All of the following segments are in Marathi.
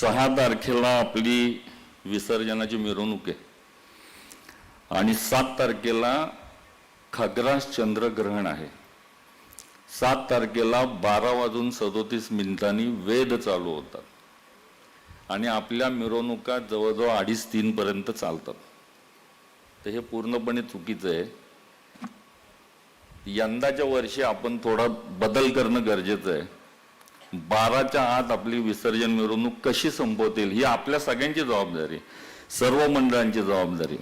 सहा तारखेला आपली विसर्जनाची मिरवणूक आहे. आणि सात तारखेला खग्रास चंद्रग्रहण आहे. सात तारखेला बारा वाजून सदोतीस मिनिटांनी वेद चालू होतात. आणि आपल्या मिरवणुका जवळजवळ अडीच तीनपर्यंत चालतात. तर हे पूर्णपणे चुकीचं आहे. यंदाच्या वर्षी आपण थोडा बदल करणं गरजेचं आहे. बाराच्या आत आपली विसर्जन मिरवणूक कशी संपवतील ही आपल्या सगळ्यांची जबाबदारी सर्व मंडळांची जबाबदारी.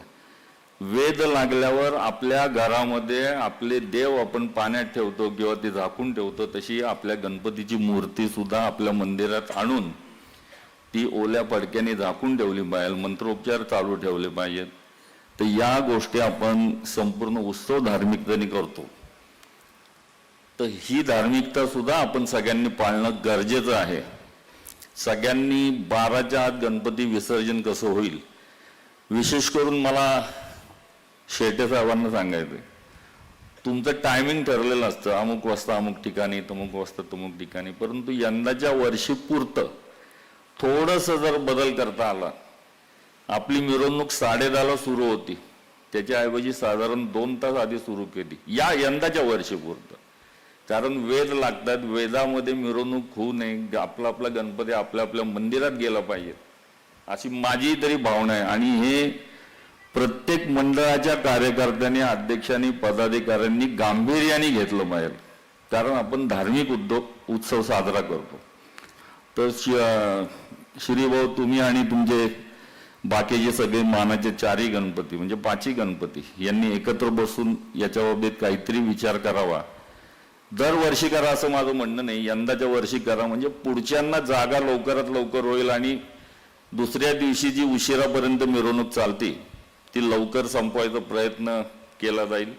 वेद लागल्यावर आपल्या घरामध्ये आपले देव आपण पाण्यात ठेवतो किंवा ते झाकून ठेवतो तशी आपल्या गणपतीची मूर्ती सुद्धा आपल्या मंदिरात आणून ती ओल्या पडक्याने झाकून ठेवली पाहिजे मंत्रोपचार चालू ठेवले पाहिजेत. तर या गोष्टी आपण संपूर्ण उत्सव धार्मिकतेने करतो. तर ही धार्मिकता सुद्धा आपण सगळ्यांनी पाळणं गरजेचं आहे. सगळ्यांनी बाराच्या आत गणपती विसर्जन कसं होईल विशेष करून मला शेटे साहेबांना सांगायचं तुमचं टायमिंग ठरलेलं असतं अमुक वाजता अमुक ठिकाणी तमुक वाजता तमुक ठिकाणी परंतु यंदाच्या वर्षी पुरतं थोडंसं जर बदल करता आला आपली मिरवणूक साडेदहाला सुरू होती त्याच्याऐवजी साधारण दोन तास आधी सुरू केली या यंदाच्या वर्षीपुरतं. कारण वेद लागतात वेदामध्ये मिरवणूक होऊ नये आपला आपला गणपती आपल्या आपल्या मंदिरात गेला पाहिजे. अशी माझी तरी भावना आहे. आणि हे प्रत्येक मंडळाच्या कार्यकर्त्यांनी अध्यक्षांनी पदाधिकाऱ्यांनी गांभीर्याने घेतलं पाहिजे. कारण आपण धार्मिक उद्योग उत्सव साजरा करतो. तर श- श्रीभाऊ तुम्ही आणि तुमचे बाकीचे सगळे मानाचे चारही गणपती म्हणजे पाचही गणपती यांनी एकत्र बसून याच्या बाबतीत काहीतरी विचार करावा. दरवर्षी करा असं माझं म्हणणं नाही. यंदाच्या वर्षी करा. म्हणजे पुढच्यांना जागा लवकरात लवकर होईल आणि दुसऱ्या दिवशी जी उशिरापर्यंत मिरवणूक चालते ती लवकर संपवायचा प्रयत्न केला जाईल.